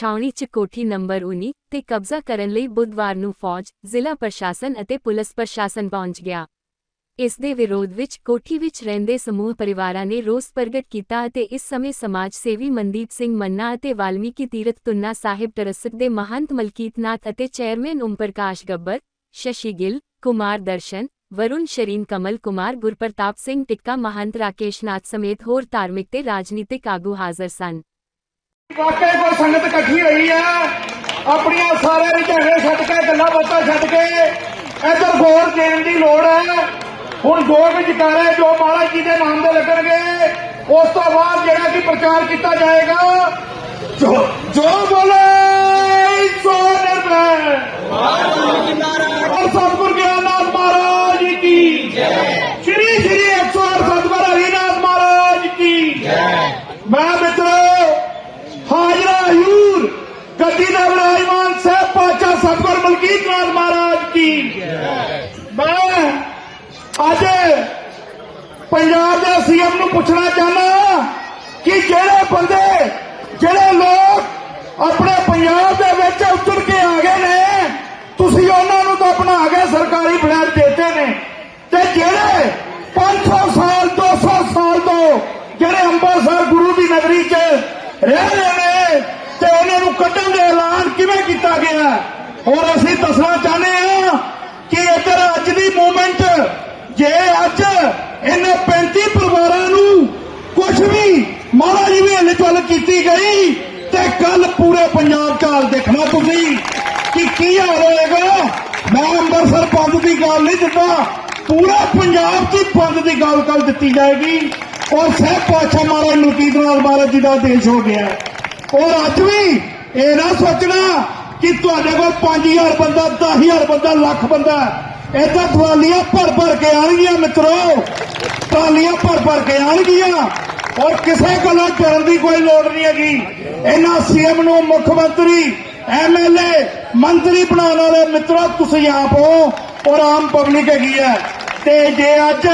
ਛਾਉਣੀ 'ਚ ਕੋਠੀ ਨੰਬਰ 19 ਤੇ ਕਬਜ਼ਾ ਕਰਨ ਲਈ ਬੁੱਧਵਾਰ ਨੂੰ ਫੌਜ, ਜ਼ਿਲ੍ਹਾ ਪ੍ਰਸ਼ਾਸਨ ਅਤੇ ਪੁਲਿਸ ਪ੍ਰਸ਼ਾਸਨ ਪਹੁੰਚ ਗਿਆ। ਇਸ ਦੇ ਵਿਰੋਧ ਵਿੱਚ ਕੋਠੀ ਵਿੱਚ ਰਹਿੰਦੇ ਸਮੂਹ ਪਰਿਵਾਰਾਂ ਨੇ ਰੋਸ ਪ੍ਰਗਟ ਕੀਤਾ ਅਤੇ ਇਸ ਸਮੇਂ ਸਮਾਜ ਸੇਵੀ ਮਨਦੀਪ ਸਿੰਘ ਮੰਨਾ ਅਤੇ ਵਾਲਮੀਕੀ ਤੀਰਥ ਤੁੰਨਾ ਸਾਹਿਬ ਟਰੱਸਟ ਦੇ ਮਹੰਤ ਮਲਕੀਤ ਨਾਥ ਅਤੇ ਚੇਅਰਮੈਨ ਓਮ ਪ੍ਰਕਾਸ਼ ਗੱਬਰ, ਸ਼ਸ਼ੀ ਗਿੱਲ, ਕੁਮਾਰ ਦਰਸ਼ਨ, ਵਰੁਣ ਸ਼ਰੀਨ ਕਮਲ ਕੁਮਾਰ ਗੁਰਪ੍ਰਤਾਪ ਸਿੰਘ ਟਿੱਕਾ ਮਹੰਤ ਰਾਕੇਸ਼ ਨਾਥ ਸਮੇਤ ਹੋਰ ਧਾਰਮਿਕ ਤੇ ਰਾਜਨੀਤਿਕ ਆਗੂ ਹਾਜ਼ਰ ਸਨ। ਵਾਕਈ ਕੋਈ ਸੰਗਤ ਇਕੱਠੀ ਹੋਈ ਆ, ਆਪਣੀਆਂ ਸਾਰੇ ਰੁਝਾਨੇ ਛੱਡ ਕੇ, ਗੱਲਾਂ ਬਾਤਾਂ ਛੱਡ ਕੇ, ਇੱਧਰ ਗੌਰ ਦੇਣ ਦੀ ਲੋੜ ਹੈ ਹੁਣ ਦੋ ਕੁ ਜਕਾਰੇ ਜੋ ਮਹਾਰਾਜ ਜੀ ਦੇ ਨਾਮ ਦੇ ਲੱਗਣਗੇ, ਉਸ ਤੋਂ ਬਾਅਦ ਜਿਹੜਾ ਕਿ ਪ੍ਰਚਾਰ ਕੀਤਾ ਜਾਏਗਾ, ਜੋ ਜੋ ਬੋਲੇ ਸੋ ਨਿਰਭੈ ਔਰ ਸਤਿਗੁਰ ਗਿਆਨਨਾਥ ਮਹਾਰਾਜ ਕੀ ਜੈ ਸ਼੍ਰੀ ਸ਼੍ਰੀ 108 ਸਤਿਗੁਰ ਹਰੀਨਾਥ ਮਹਾਰਾਜ ਕੀ ਜੈ ਮੈਂ ਮਿੱਤਰੋ ਹਾਜ਼ਰਾ ਹਜ਼ੂਰ ਗੱਦੀ ਦਾ ਵਿਰਾਜਮਾਨ ਸਾਹਿਬ ਪਾਚਾ ਸਤਿਗੁਰ ਮਲਕੀਤ ਨਾਥ ਮਹਾਰਾਜ ਕੀ ਮੈਂ ਅੱਜ ਪੰਜਾਬ ਦੇ ਸੀਐਮ ਨੂੰ ਪੁੱਛਣਾ ਚਾਹੁੰਦਾ ਕਿ ਜਿਹੜੇ ਬੰਦੇ, ਜਿਹੜੇ ਲੋਕ ਆਪਣੇ ਪੰਜਾਬ ਦੇ ਵਿੱਚ ਉਤਰ ਕੇ ਆ ਗਏ ਨੇ, ਤੁਸੀਂ ਉਹਨਾਂ ਨੂੰ ਤਾਂ ਬਣਾ ਕੇ ਸਰਕਾਰੀ ਫਲੈਟ ਦਿੱਤੇ ਨੇ। ਤੇ ਜਿਹੜੇ 500 ਸਾਲ 200 ਸਾਲ ਤੋਂ ਜਿਹੜੇ ਅੰਮ੍ਰਿਤਸਰ ਗੁਰੂ ਦੀ ਨਗਰੀ 'ਚ ਰਹਿ ਰਹੇ ਨੇ ਤੇ ਉਹਨਾਂ ਨੂੰ ਕੱਢਣ ਦੇ ਐਲਾਨ ਕਿਵੇਂ ਕੀਤਾ ਗਿਆ? ਔਰ ਅਸੀਂ ਦੱਸਣਾ ਚਾਹੁੰਦੇ ਹਾਂ ਕਿ ਇੱਧਰ ਅੱਜ ਦੀ ਮੂਵਮੈਂਟ ਜੇ ਅੱਜ ਇਹਨਾਂ 35 ਪਰਿਵਾਰਾਂ ਨੂੰ ਕੁਝ ਵੀ ਮਾੜਾ ਜੀ ਵੀ ਹਲਚਲ ਕੀਤੀ ਗਈ, ਤੇ ਕੱਲ ਪੂਰੇ ਪੰਜਾਬ 'ਚ ਹਾਲ ਦੇਖਣਾ ਤੁਸੀਂ ਕਿ ਕੀ ਹਾਲ ਹੋਏਗਾ? ਮੈਂ ਅੰਮ੍ਰਿਤਸਰ ਬੰਦ ਦੀ ਗੱਲ ਨਹੀਂ ਦਿੱਤਾ ਪੂਰਾ ਪੰਜਾਬ 'ਚ ਹੀ ਬੰਦ ਦੀ ਗੱਲ ਕੱਲ ਦਿੱਤੀ ਜਾਏਗੀ। ਔਰ ਸਹਿਬ ਪਾਤਸ਼ਾਹ ਮਹਾਰਾਜ ਮਲਕੀਤ ਨਾਲ ਮਹਾਰਾਜ ਜੀ ਦਾ ਦੇਸ਼ ਹੋ ਗਿਆ। ਔਰ ਅੱਜ ਵੀ ਇਹ ਨਾ ਸੋਚਣਾ ਕਿ ਤੁਹਾਡੇ ਕੋਲ 5000 ਬੰਦਾ 10000 ਬੰਦਾ, ਲੱਖ ਬੰਦਾ ਇਹ ਤਾਂ ਦਵਾਲੀਆਂ ਭਰ ਭਰ ਕੇ ਆਣਗੀਆਂ ਮਿੱਤਰੋ। ਟਰਾਲੀਆਂ ਭਰ ਭਰ ਕੇ ਆਣਗੀਆਂ ਔਰ ਕਿਸੇ ਕੋਲੋਂ ਡਰਨ ਦੀ ਕੋਈ ਲੋੜ ਨਹੀਂ ਹੈਗੀ। ਇਹਨਾਂ ਸੀਐਮ ਨੂੰ ਮੁੱਖ ਮੰਤਰੀ ਐਮਐਲਏ ਮੰਤਰੀ ਬਣਾਉਣ ਵਾਲੇ ਮਿੱਤਰੋ, ਤੁਸੀਂ ਆਪ ਹੋ ਔਰ ਆਮ ਪਬਲਿਕ ਹੈਗੀ ਹੈ। ਤੇ ਜੇ ਅੱਜ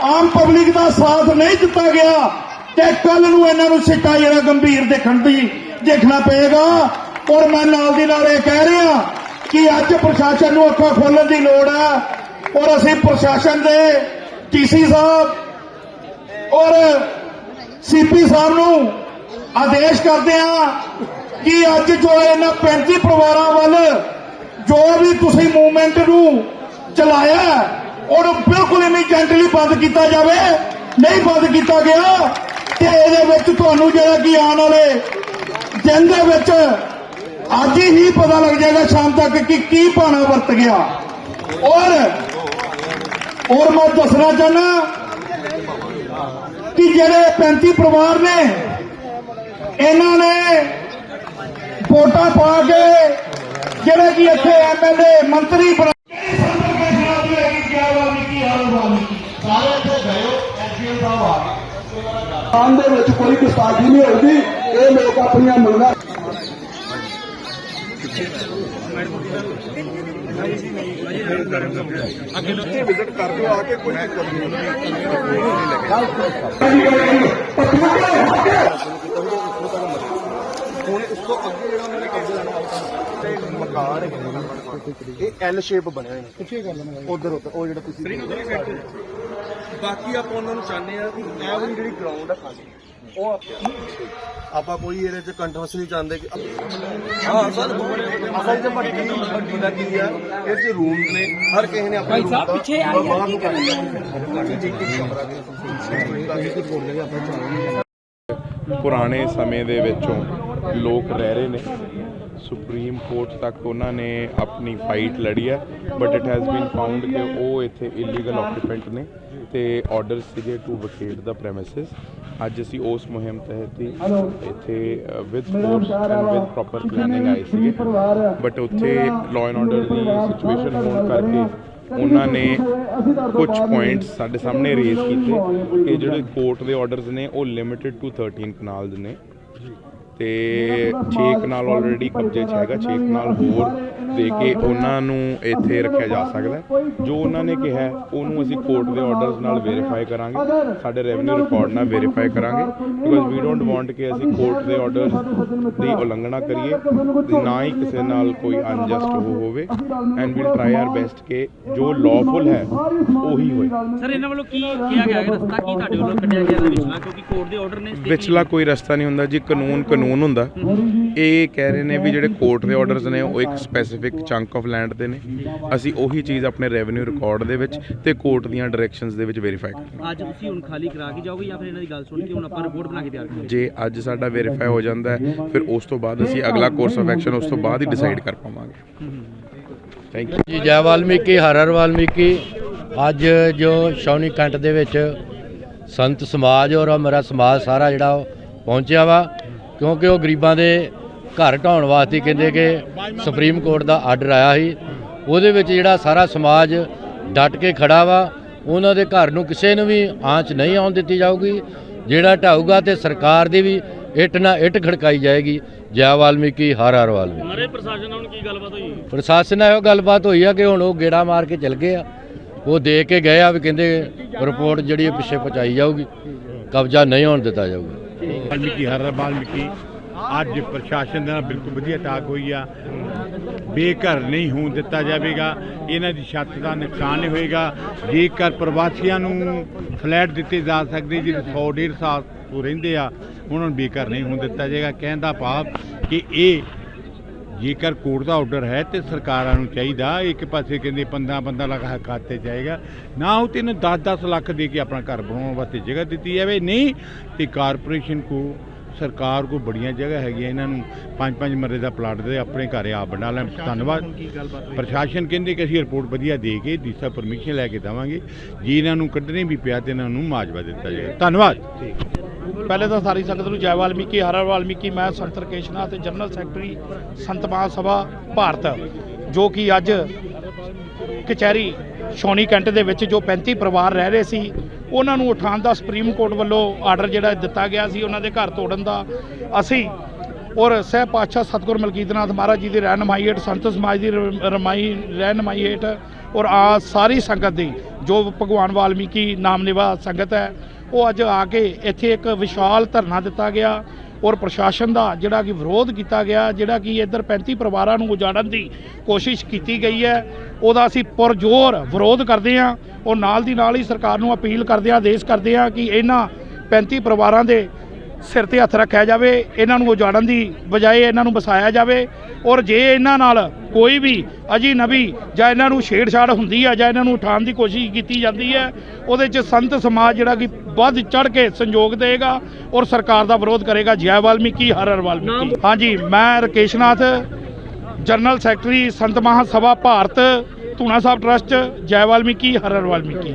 ਆਮ ਪਬਲਿਕ ਦਾ ਸਾਥ ਨਹੀਂ ਦਿੱਤਾ ਗਿਆ ਤੇ ਕੱਲ ਨੂੰ ਇਹਨਾਂ ਨੂੰ ਸਿੱਟਾ ਜਿਹੜਾ ਗੰਭੀਰ ਦੇਖਣ ਦੀ ਦੇਖਣਾ ਪਏਗਾ। ਔਰ ਮੈਂ ਨਾਲ ਦੀ ਨਾਲ ਇਹ ਕਹਿ ਰਿਹਾ ਕਿ ਅੱਜ ਪ੍ਰਸ਼ਾਸਨ ਨੂੰ ਅੱਖਾਂ ਖੋਲਣ ਦੀ ਲੋੜ ਹੈ ਔਰ ਅਸੀਂ ਪ੍ਰਸ਼ਾਸਨ ਦੇ ਟੀਸੀ ਸਾਹਿਬ ਔਰ ਸੀਪੀ ਸਾਹਿਬ ਨੂੰ ਆਦੇਸ਼ ਕਰਦੇ ਹਾਂ ਕਿ ਅੱਜ ਜੋ ਇਹਨਾਂ 35 ਪਰਿਵਾਰਾਂ ਵੱਲ ਜੋ ਵੀ ਤੁਸੀਂ ਮੂਵਮੈਂਟ ਨੂੰ ਚਲਾਇਆ ਉਹਨੂੰ ਬਿਲਕੁਲ ਇਮੀਡੀਏਟਲੀ ਬੰਦ ਕੀਤਾ ਜਾਵੇ। ਨਹੀਂ ਬੰਦ ਕੀਤਾ ਗਿਆ ਤੇ ਇਹਦੇ ਵਿੱਚ ਤੁਹਾਨੂੰ ਜਿਹੜਾ ਕਿ ਆਉਣ ਵਾਲੇ ਦਿਨ ਦੇ ਵਿੱਚ ਅੱਜ ਹੀ ਪਤਾ ਲੱਗ ਜਾਏਗਾ ਸ਼ਾਮ ਤੱਕ ਕਿ ਕੀ ਭਾਣਾ ਵਰਤ ਗਿਆ। ਔਰ ਔਰ ਮੈਂ ਦੱਸਣਾ ਚਾਹਨਾ ਕਿ ਜਿਹੜੇ 35 ਪਰਿਵਾਰ ਨੇ, ਇਹਨਾਂ ਨੇ ਵੋਟਾਂ ਪਾ ਕੇ ਜਿਹੜੇ ਕਿ ਇੱਥੇ ਐਮਐਲਏ ਮੰਤਰੀ ਬਣਾ ਸਾਰੇ ਇੱਥੇ ਗਏ ਐਸਡੀਐਮ ਸਾਹਿਬ ਆ ਖਾਨ ਦੇ ਵਿੱਚ ਕੋਈ ਗੁਸਤਾਖੀ ਨਹੀਂ ਹੋਈ ਇਹ ਲੋਕ ਆਪਣੀਆਂ ਮੰਗਾਂ ਹੁਣ ਉਸ ਤੋਂ ਅੱਗੇ ਜਿਹੜਾ ਨੇ। ਕਬਜ਼ਾ ਲੈਣਾ ਹੋਇਆ ਤੇ ਮਕਾਨ ਨੇ ਇਹ ਐਲ ਸ਼ੇਪ ਬਣੇ ਹੋਏ ਨੇ ਕਿੱਥੇ ਗੱਲ ਉਧਰ ਉਧਰ ਉਹ ਜਿਹੜਾ ਤੁਸੀਂ ਬਾਕੀ ਆਪਾਂ ਉਹਨਾਂ ਨੂੰ ਚਾਹੁੰਦੇ ਆ ਕਿ ਇਹ ਵਾਲੀ ਜਿਹੜੀ ਗਰਾਊਂਡ ਆ ਖਾਲੀ ਉਹ ਆਪਾਂ- ਕੋਈ ਇਹਦੇ ਚ ਕੰਟਰੋਵਰਸੀ ਨਹੀਂ ਚਾਹੁੰਦੇ ਕਿ ਹਾਂ ਸਰ ਅਸਲ ਚ ਵੱਡੀ ਵੱਡੀ ਦਾ ਕੀ ਆ ਇਹ ਚ ਰੂਮਸ ਨੇ ਹਰ ਕਿਸੇ ਨੇ ਆਪਣੇ ਸਾਹਿਬ ਪਿੱਛੇ ਆ ਬਾਹਰ ਨੂੰ ਕਰ ਪੁਰਾਣੇ ਸਮੇਂ ਦੇ ਵਿੱਚੋਂ ਲੋਕ ਰਹਿ ਰਹੇ ਨੇ। ਸੁਪਰੀਮ ਕੋਰਟ ਤੱਕ ਉਹਨਾਂ ਨੇ ਆਪਣੀ ਫਾਈਟ ਲੜੀ ਹੈ but it has been found ਕਿ ਉਹ ਇੱਥੇ ਇਲੀਗਲ ਆਕੂਪੈਂਟ ਨੇ ਤੇ ਆਰਡਰ ਸੀਗੇ ਟੂ ਵਕੇਟ ਦਾ ਪ੍ਰੈਮਿਸਿਸ ਅੱਜ ਅਸੀਂ ਉਸ ਮੁਹਿੰਮ ਤਹਿਤ ਹੀ ਇੱਥੇ with force and with proper planning ਆਏ ਸੀਗੇ। ਬਟ ਉੱਥੇ ਲਾਅ ਐਂਡ ਆਰਡਰ ਦੀ ਸਿਚੁਏਸ਼ਨ ਹੋਣ ਕਰਕੇ ਉਹਨਾਂ ਨੇ ਕੁਝ ਪੁਆਇੰਟਸ ਸਾਡੇ ਸਾਹਮਣੇ ਰੇਜ਼ ਕੀਤੇ ਕਿ ਜਿਹੜੇ ਕੋਰਟ ਦੇ ਆਰਡਰਸ ਨੇ ਉਹ ਲਿਮਿਟਿਡ ਟੂ 13 ਕਨਾਲਸ ਨੇ। ਤੇ ਛੇਕ ਨਾਲ ਆਲਰੇਡੀ ਕਬਜ਼ੇ 'ਚ ਹੈਗਾ ਛੇਕ ਨਾਲ ਹੋਰ ਦੇ ਕੇ ਉਹਨਾਂ ਨੂੰ ਇੱਥੇ ਰੱਖਿਆ ਜਾ ਸਕਦਾ। ਜੋ ਉਹਨਾਂ ਨੇ ਕਿਹਾ ਉਹਨੂੰ ਅਸੀਂ ਕੋਰਟ ਦੇ ਆਰਡਰਸ ਨਾਲ ਵੈਰੀਫਾਈ ਕਰਾਂਗੇ। ਸਾਡੇ ਰੈਵਨਿਊ ਰਿਕਾਰਡ ਨਾਲ ਵੈਰੀਫਾਈ ਕਰਾਂਗੇ। ਬਿਕੋਜ਼ ਵੀ ਡੋਂਟ ਵਾਂਟ ਕਿ ਅਸੀਂ ਕੋਰਟ ਦੇ ਆਰਡਰਸ ਦੀ ਉਲੰਘਣਾ ਕਰੀਏ ਤੇ ਨਾ ਹੀ ਕਿਸੇ ਨਾਲ ਕੋਈ ਅਨਜਸਟ ਹੋਵੇ। And we'll try our best ਕਿ ਜੋ ਲਾਫੁਲ ਹੈ ਉਹੀ ਹੋਏ। ਸਰ ਇਹਨਾਂ ਵੱਲੋਂ ਕੀ ਕਿਹਾ ਗਿਆ ਹੈ? ਰਸਤਾ ਕੀ ਤੁਹਾਡੇ ਵੱਲੋਂ ਕੱਢਿਆ ਗਿਆ ਵਿਚਲਾ ਕਿਉਂਕਿ ਕੋਰਟ ਦੇ ਆਰਡਰ ਨੇ ਵਿਚਲਾ ਕੋਈ ਰਸਤਾ ਨਹੀਂ ਹੁੰਦਾ ਜੀ ਕਾਨੂੰਨ ਕਾਨੂੰਨ ਹੁੰਦਾ। ਇਹ ਕਹਿ ਰਹੇ ਨੇ ਵੀ ਜਿਹੜੇ ਕੋਰਟ ਦੇ ਆਰਡਰਸ ਨੇ ਉਹ ਇੱਕ ਸਪੈਸੀਫਿਕ ਚੰਕ ਆਫ ਲੈਂਡ ਦੇ ਨੇ। ਅਸੀਂ ਉਹੀ ਚੀਜ਼ ਆਪਣੇ ਰੈਵਨਿਊ ਰਿਕਾਰਡ ਦੇ ਵਿੱਚ ਤੇ ਕੋਰਟ ਦੀਆਂ ਡਾਇਰੈਕਸ਼ਨਸ ਦੇ ਵਿੱਚ ਵੈਰੀਫਾਈ ਕਰਾਂਗੇ ਅੱਜ ਤੁਸੀਂ ਹੁਣ ਖਾਲੀ ਕਰਾ ਕੇ ਜਾਓਗੇ ਜਾਂ ਫਿਰ ਇਹਨਾਂ ਦੀ ਗੱਲ ਸੁਣ ਕੇ ਹੁਣ ਆਪਾਂ ਰਿਪੋਰਟ ਬਣਾ ਕੇ ਤਿਆਰ ਕਰਾਂਗੇ? ਜੇ ਅੱਜ ਸਾਡਾ ਵੈਰੀਫਾਈ ਹੋ ਜਾਂਦਾ ਹੈ ਫਿਰ ਉਸ ਤੋਂ ਬਾਅਦ ਅਸੀਂ ਅਗਲਾ ਕੋਰਸ ਆਫ ਐਕਸ਼ਨ ਉਸ ਤੋਂ ਬਾਅਦ ਹੀ ਡਿਸਾਈਡ ਕਰ ਪਾਵਾਂਗੇ। ਥੈਂਕ ਯੂ ਜੀ ਜੈ ਵਾਲਮੀਕੀ ਹਰ ਹਰ ਵਾਲਮੀਕੀ। ਅੱਜ ਜੋ ਸ਼ੌਨੀ ਕੰਟ ਦੇ ਵਿੱਚ ਸੰਤ ਸਮਾਜ ਔਰ ਮੇਰਾ ਸਮਾਜ ਸਾਰਾ ਜਿਹੜਾ ਪਹੁੰਚਿਆ ਵਾ। ਕਿਉਂਕਿ ਉਹ ਗਰੀਬਾਂ ਦੇ ਘਰ ਢਾਉਣ ਵਾਸਤੇ ਕਹਿੰਦੇ ਕਿ ਸੁਪਰੀਮ ਕੋਰਟ ਦਾ ਆਰਡਰ ਆਇਆ ਸੀ। ਉਹਦੇ ਵਿੱਚ ਜਿਹੜਾ ਸਾਰਾ ਸਮਾਜ ਡਟ ਕੇ ਖੜਾ ਵਾ ਉਹਨਾਂ ਦੇ ਘਰ ਨੂੰ ਕਿਸੇ ਨੂੰ ਵੀ ਆਂਚ ਨਹੀਂ ਆਉਣ ਦਿੱਤੀ ਜਾਊਗੀ। ਜਿਹੜਾ ਢਾਊਗਾ ਤੇ ਸਰਕਾਰ ਦੀ ਵੀ ਇੱਟ ਨਾ ਇੱਟ ਖੜਕਾਈ ਜਾਏਗੀ। ਜੈ ਵਾਲਮੀਕੀ ਹਰ ਹਰ ਵਾਲਮੀਕੀ। ਮਾਰੇ ਪ੍ਰਸ਼ਾਸਨ ਨਾਲ ਕੀ ਗੱਲਬਾਤ ਹੋਈ? ਪ੍ਰਸ਼ਾਸਨ ਨਾਲ ਇਹ ਗੱਲਬਾਤ ਹੋਈ ਆ ਕਿ ਹੁਣ ਉਹ ਗੇੜਾ ਮਾਰ ਕੇ ਚਲ ਗਏ ਆ। ਉਹ ਦੇ ਕੇ ਗਏ ਆ ਵੀ ਕਹਿੰਦੇ ਰਿਪੋਰਟ ਜਿਹੜੀ ਪਿੱਛੇ ਪਹੁੰਚਾਈ ਜਾਊਗੀ। ਕਬਜ਼ਾ ਨਹੀਂ ਹੋਣ ਦਿੱਤਾ ਜਾਊਗਾ। ਵਾਲਮੀਕੀ ਹਰ ਵਾਲਮੀਕੀ ਅੱਜ ਪ੍ਰਸ਼ਾਸਨ ਦੇ ਨਾਲ ਬਿਲਕੁਲ ਵਧੀਆ ਟਾਕ ਹੋਈ ਆ। ਬੇਘਰ ਨਹੀਂ ਹੋਣ ਦਿੱਤਾ ਜਾਵੇਗਾ। ਇਹਨਾਂ ਦੀ ਛੱਤ ਦਾ ਨੁਕਸਾਨ ਨਹੀਂ ਹੋਏਗਾ। ਜੇਕਰ ਪ੍ਰਵਾਸੀਆਂ ਨੂੰ ਫਲੈਟ ਦਿੱਤੇ ਜਾ ਸਕਦੇ ਜਿਹੜੇ 100 150 ਸਾਲ ਤੋਂ ਰਹਿੰਦੇ ਆ, ਉਹਨਾਂ ਨੂੰ ਬੇਘਰ ਨਹੀਂ ਹੋਣ ਦਿੱਤਾ ਜਾਏਗਾ। ਕਹਿਣ ਦਾ ਭਾਵ ਕਿ ਇਹ ਜੇਕਰ ਕੋਰਟ ਦਾ ਆਰਡਰ ਹੈ ਤੇ ਸਰਕਾਰਾਂ ਨੂੰ ਚਾਹੀਦਾ, ਇੱਕ ਪਾਸੇ ਕਹਿੰਦੇ 15 15 ਲੱਖ ਖਾਤੇ ਜਾਏਗਾ, ਨਾ ਉਹ ਤੈਨੂੰ 10 10 ਲੱਖ ਦੇ ਕੇ ਆਪਣਾ ਘਰ ਬਣਾਉਣ ਵਾਸਤੇ ਜਗ੍ਹਾ ਦਿੱਤੀ ਜਾਵੇ। ਨਹੀਂ ਤੇ ਕਾਰਪੋਰੇਸ਼ਨ ਕੋ ਸਰਕਾਰ ਕੋ ਬੜੀਆਂ ਜਗ੍ਹਾ ਹੈਗੀਆਂ ਇਹਨਾਂ ਨੂੰ। ਪੰਜ ਪੰਜ ਮਰਲੇ ਦਾ ਪਲਾਟ ਦੇ ਆਪਣੇ ਘਰ ਆਪ ਬਣਾ ਲੈਣ। ਧੰਨਵਾਦ। ਪ੍ਰਸ਼ਾਸਨ ਕਹਿੰਦੇ ਕਿ ਅਸੀਂ ਰਿਪੋਰਟ ਵਧੀਆ ਦੇ ਕੇ ਡੀਸਾ ਪਰਮਿਸ਼ਨ ਲੈ ਕੇ ਦੇਵਾਂਗੇ। ਜੇ ਇਹਨਾਂ ਨੂੰ ਕੱਢਣੇ ਵੀ ਪਿਆ ਤੇ ਇਹਨਾਂ ਨੂੰ ਮਾਜਵਾ ਦਿੱਤਾ ਜਾਏਗਾ ਧੰਨਵਾਦ। ਪਹਿਲੇ ਤਾਂ ਸਾਰੀ ਸੰਗਤ ਨੂੰ ਜੈ ਵਾਲਮੀਕੀ ਹਰ ਵਾਲਮੀਕੀ। ਮੈਂ ਸੰਤ ਰਕੇਸ਼ਨਾਥ ਤੇ ਜਨਰਲ ਸੈਕਟਰੀ ਸੰਤ ਮਹਾਸਭਾ ਭਾਰਤ ਜੋ ਕਿ ਅੱਜ ਕਚਹਿਰੀ ਸ਼ੌਣੀ ਕੈਂਟ ਦੇ ਵਿੱਚ ਜੋ 35 ਪਰਿਵਾਰ ਰਹਿ ਰਹੇ ਸੀ ਉਹਨਾਂ ਨੂੰ ਉਠਾਉਣ ਦਾ ਸੁਪਰੀਮ ਕੋਰਟ ਵੱਲੋਂ ਆਰਡਰ ਜਿਹੜਾ ਦਿੱਤਾ ਗਿਆ ਸੀ ਉਹਨਾਂ ਦੇ ਘਰ ਤੋੜਨ ਦਾ। ਅਸੀਂ ਔਰ ਸਹਿ ਪਾਤਸ਼ਾਹ ਸਤਿਗੁਰ ਮਲਕੀਤਨਾਥ ਮਹਾਰਾਜ ਜੀ ਦੀ ਰਹਿਨਮਾਈ ਹੇਠ, ਸੰਤ ਸਮਾਜ ਦੀ ਰ- ਰਮਾਈ, ਰਹਿਨਮਾਈ ਹੇਠ ਔਰ ਆ ਸਾਰੀ ਸੰਗਤ ਦੀ, ਜੋ ਭਗਵਾਨ ਵਾਲਮੀਕੀ ਨਾਮਨੇਵਾ ਸੰਗਤ ਹੈ, ਉਹ ਅੱਜ ਆ ਕੇ ਇੱਥੇ ਇੱਕ ਵਿਸ਼ਾਲ ਧਰਨਾ ਦਿੱਤਾ ਗਿਆ। ਔਰ ਪ੍ਰਸ਼ਾਸਨ ਦਾ ਜਿਹੜਾ ਕਿ ਵਿਰੋਧ ਕੀਤਾ ਗਿਆ, ਜਿਹੜਾ ਕਿ ਇੱਧਰ 35 ਪਰਿਵਾਰਾਂ ਨੂੰ ਉਜਾੜਨ ਦੀ ਕੋਸ਼ਿਸ਼ ਕੀਤੀ ਗਈ ਹੈ, ਉਹਦਾ ਅਸੀਂ ਪੁਰਜ਼ੋਰ ਵਿਰੋਧ ਕਰਦੇ ਹਾਂ ਔਰ ਨਾਲ ਦੀ ਨਾਲ ਹੀ ਸਰਕਾਰ ਨੂੰ ਅਪੀਲ ਕਰਦੇ ਹਾਂ, ਆਦੇਸ਼ ਕਰਦੇ ਹਾਂ ਕਿ ਇਹਨਾਂ 35 ਪਰਿਵਾਰਾਂ ਦੇ ਸਿਰ ਤੇ ਹੱਥ ਰੱਖਿਆ ਜਾਵੇ ਇਹਨਾਂ ਨੂੰ ਉਜਾੜਨ ਦੀ ਬਜਾਏ ਇਹਨਾਂ ਨੂੰ ਵਸਾਇਆ ਜਾਵੇ ਔਰ ਜੇ ਇਹਨਾਂ ਨਾਲ ਕੋਈ ਵੀ ਅਜੀ ਨਬੀ ਜਾਂ ਇਹਨਾਂ ਨੂੰ ਛੇੜਛਾੜ ਹੁੰਦੀ ਹੈ ਜਾਂ ਇਹਨਾਂ ਨੂੰ ਉਠਾਉਣ ਦੀ ਕੋਸ਼ਿਸ਼ ਕੀਤੀ ਜਾਂਦੀ ਹੈ ਉਹਦੇ 'ਚ ਸੰਤ ਸਮਾਜ ਜਿਹੜਾ ਕਿ ਵੱਧ ਚੜ ਕੇ ਸੰਯੋਗ ਦੇਗਾ ਔਰ ਸਰਕਾਰ ਦਾ ਵਿਰੋਧ ਕਰੇਗਾ। ਜੈ ਵਾਲਮੀਕੀ ਹਰ ਹਰ ਵਾਲਮੀਕੀ। ਹਾਂਜੀ ਮੈਂ ਰਕੇਸ਼ਨਾਥ ਜਨਰਲ ਸੈਕਟਰੀ ਸੰਤ ਮਹਾਸਭਾ ਭਾਰਤ ਧੂਣਾ ਸਾਹਿਬ ਟਰਸਟ ਜੈ ਵਾਲਮੀਕੀ ਹਰ ਹਰ ਵਾਲਮੀਕੀ।